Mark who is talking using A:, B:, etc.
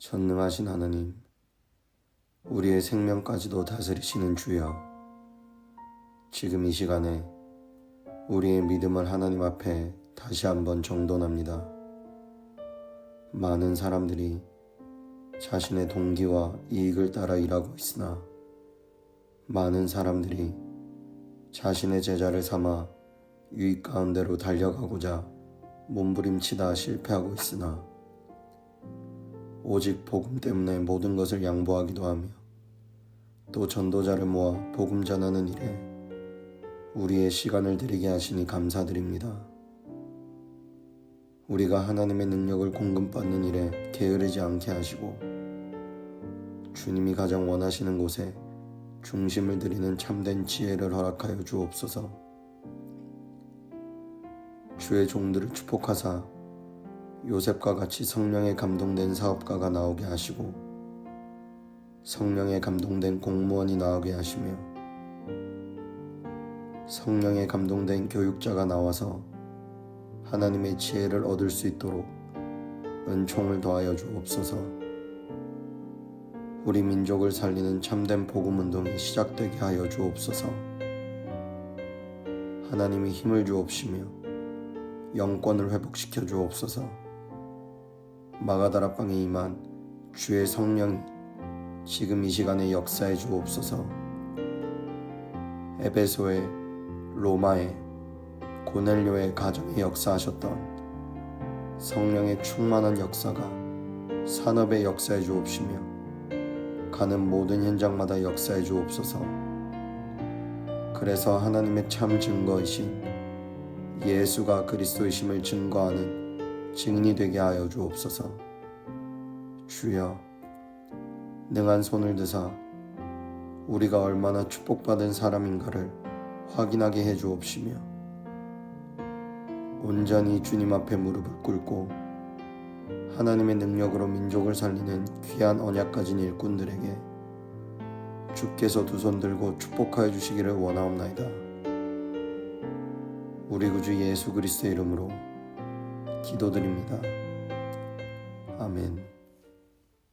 A: 전능하신 하나님, 우리의 생명까지도 다스리시는 주여, 지금 이 시간에 우리의 믿음을 하나님 앞에 다시 한번 정돈합니다. 많은 사람들이 자신의 동기와 이익을 따라 일하고 있으나 많은 사람들이 자신의 제자를 삼아 유익 가운데로 달려가고자 몸부림치다 실패하고 있으나 오직 복음 때문에 모든 것을 양보하기도 하며 또 전도자를 모아 복음 전하는 일에 우리의 시간을 들이게 하시니 감사드립니다. 우리가 하나님의 능력을 공급받는 일에 게으르지 않게 하시고 주님이 가장 원하시는 곳에 중심을 들이는 참된 지혜를 허락하여 주옵소서. 주의 종들을 축복하사 요셉과 같이 성령에 감동된 사업가가 나오게 하시고 성령에 감동된 공무원이 나오게 하시며 성령에 감동된 교육자가 나와서 하나님의 지혜를 얻을 수 있도록 은총을 더하여 주옵소서. 우리 민족을 살리는 참된 복음 운동이 시작되게 하여 주옵소서. 하나님이 힘을 주옵시며 영권을 회복시켜 주옵소서. 마가다라 빵에 임한 주의 성령이 지금 이 시간에 역사해 주옵소서. 에베소에 로마에 고넬료의 가정에 역사하셨던 성령의 충만한 역사가 산업에 역사해 주옵시며 가는 모든 현장마다 역사해 주옵소서. 그래서 하나님의 참 증거이신 예수가 그리스도이심을 증거하는 증인이 되게 하여 주옵소서. 주여, 능한 손을 드사 우리가 얼마나 축복받은 사람인가를 확인하게 해 주옵시며 온전히 주님 앞에 무릎을 꿇고 하나님의 능력으로 민족을 살리는 귀한 언약 가진 일꾼들에게 주께서 두 손 들고 축복하여 주시기를 원하옵나이다. 우리 구주 예수 그리스도의 이름으로 기도드립니다. 아멘.